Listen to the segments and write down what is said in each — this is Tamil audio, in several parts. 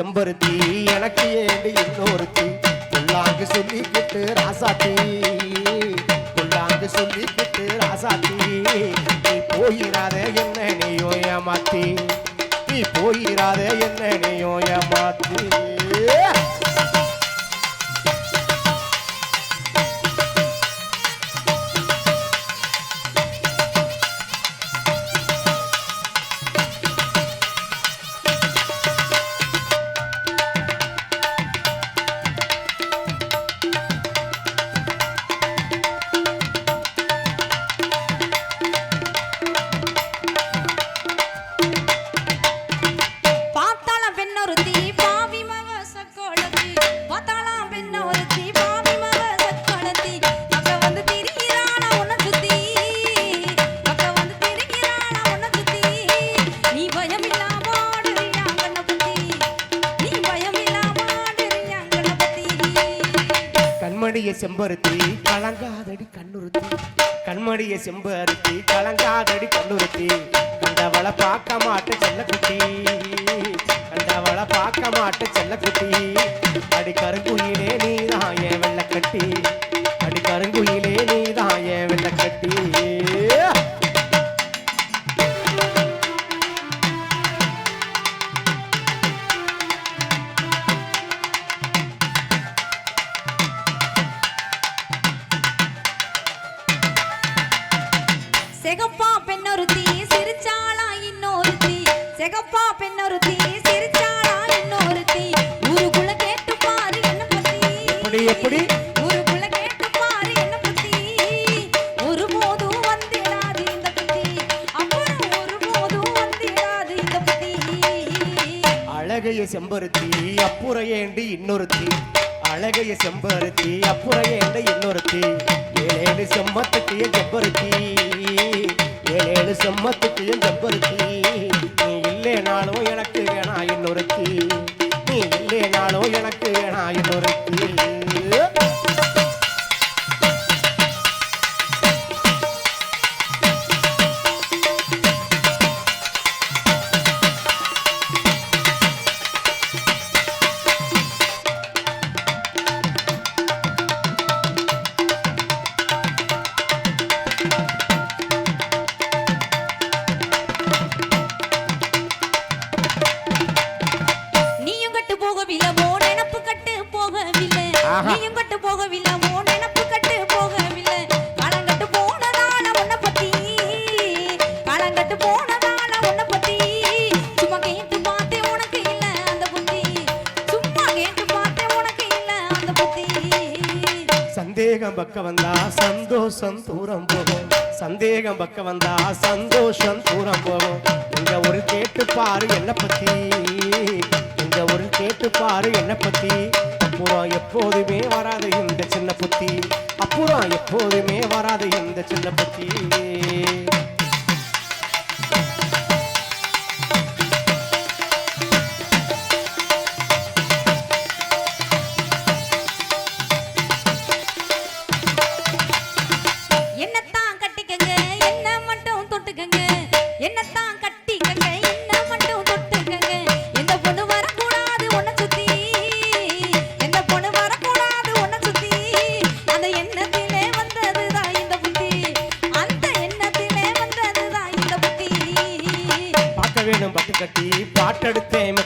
செம்பருத்தி எனக்கு ஏண்டி இன்னொருத்தி? கொள்ளாங்கு சொல்லிக்கிட்டு ராசாத்தி கொள்ளாங்கு சொல்லிக்கிட்டு செம்பருத்தி கலங்காதடி கண்ணுறுத்தி. கண்மடிய செம்பருத்தி கலங்காதடி கண்ணுறுத்தி. கண்டவளை பார்க்க மாட்டு செல்லக்குட்டி. கண்டவளை பார்க்க மாட்டு செல்லக்குட்டி. அடி கருங்குயிலே செகப்பா பெண்ணொருத்தி சிரிச்சாளா இன்னொருத்தி. செகப்பா பெண்ணொருத்தி சிரிச்சாளா இன்னொருத்தி. ஊருக்குள்ள கேட்டு பாரு என்ன பத்தி? எப்படி எப்படி? ஊருக்குள்ள கேட்டு பாரு என்ன பத்தி? ஒருபோதும் வந்திடாது இந்த பத்தி. அப்புறம் ஒருபோதும் வந்திடாது இந்த பத்தி. அழகைய செம்பருத்தி அப்புற ஏண்டி இன்னொருத்தி? அழகைய செம்பருத்தி அப்புற ஏண்டி இன்னொருத்தி? ஏழேழு செம்மத்துக்கு என் செம்பருத்தி. ஏழேழு செம்மத்துக்கு என் செம்பருத்தி நீயும் கட்டு போகவில்லை மோ நினப்பு கட்டு போகவில்லை. காலங்கட்டு போனதால உன்னை பத்தி காலங்கட்டு போனதால உன்னை பத்தி. சும்மா கேட்டு பார்த்தேன் உனக்கு இல்ல அந்த புத்தி. சும்மா கேட்டு பார்த்தேன் உனக்கு இல்ல அந்த புத்தி. சந்தேகம் பக்க வந்தா சந்தோஷம் தூரம் போகும். சந்தேகம் பக்க வந்தா சந்தோஷம் தூரம் போகும். இங்க ஒரு கேட்டு பாரு என்ன பத்தி. இங்க ஒரு கேட்டு பாரு என்ன பத்தி. அப்புறம் எப்போதுமே வராது இந்த சின்ன புத்தி. அப்புறம் எப்போதுமே வராது இந்த சின்ன புத்தி. கட்டி பாட்டெடுத்தேன்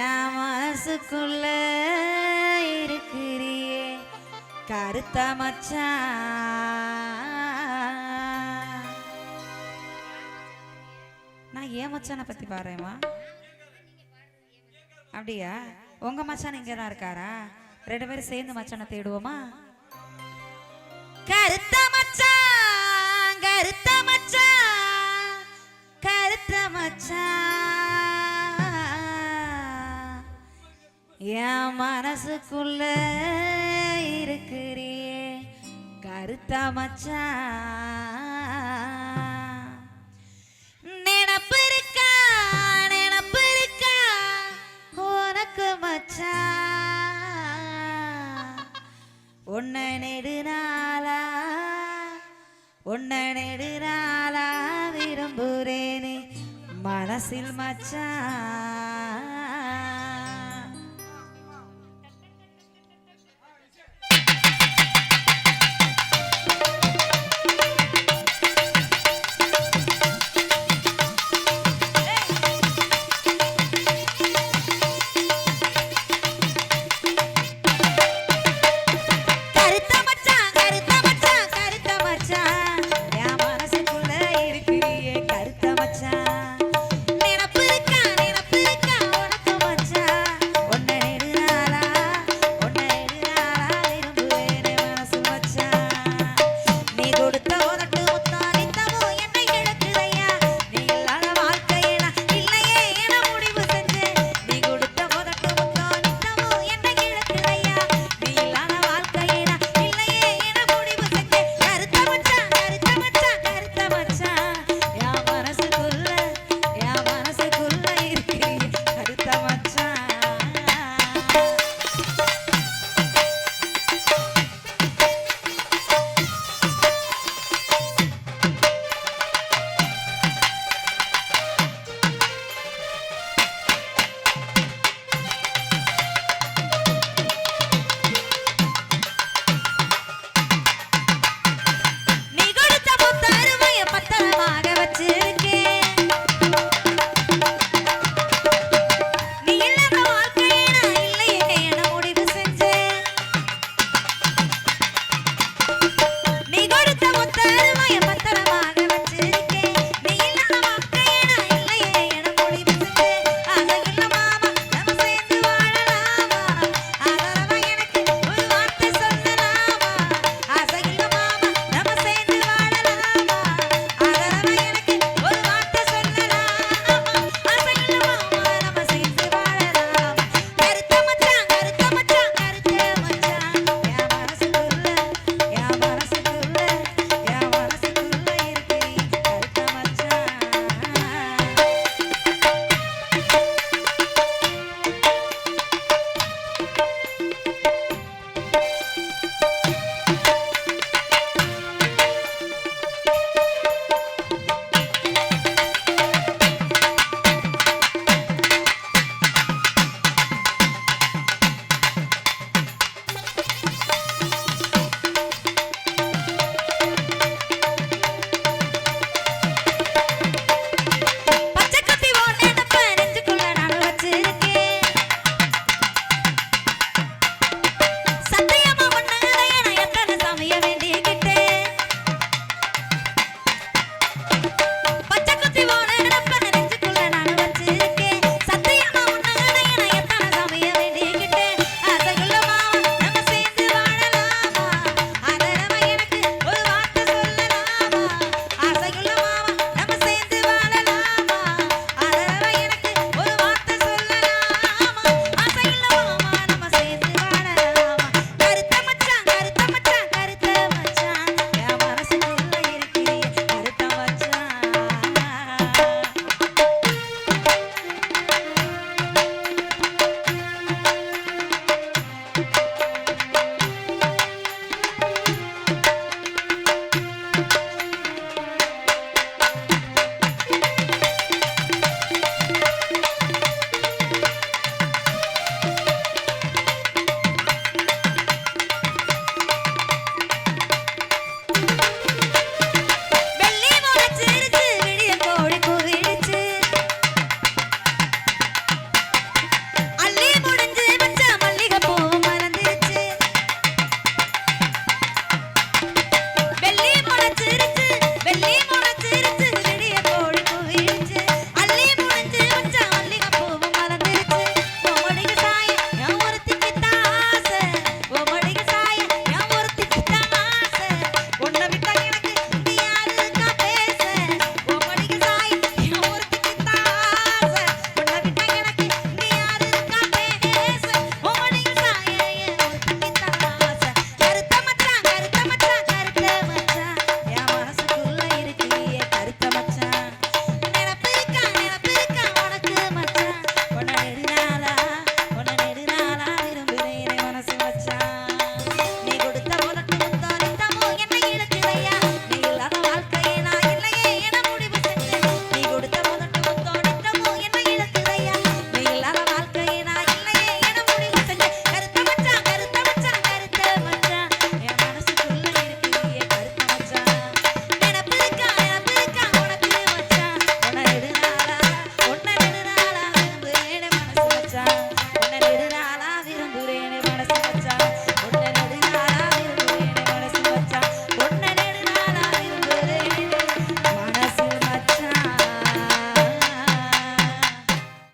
என் மனசுக்குள்ள இருக்கிறியே. கருத்த மச்சான் நான் ஏன் மச்சானை பத்தி பாடுறேம்மா அப்படியா? உங்க மச்சான் இங்கே தான் இருக்காரா? ரெண்டு பேரும் சேர்ந்து மச்சானை தேடுவோமா? கருத்த மச்சான் கருத்த மச்சான் கருத்த மச்சான் என் மனசுக்குள்ள இருக்கிறியே. கருத்தா மச்சான் நினப்பு இருக்கா? நினப்பு இருக்கா? உனக்கு மச்சான் உன்னை நெடுநாளா உன்னை நெடுநாளா விரும்புறேனே. மனசில் மச்சான்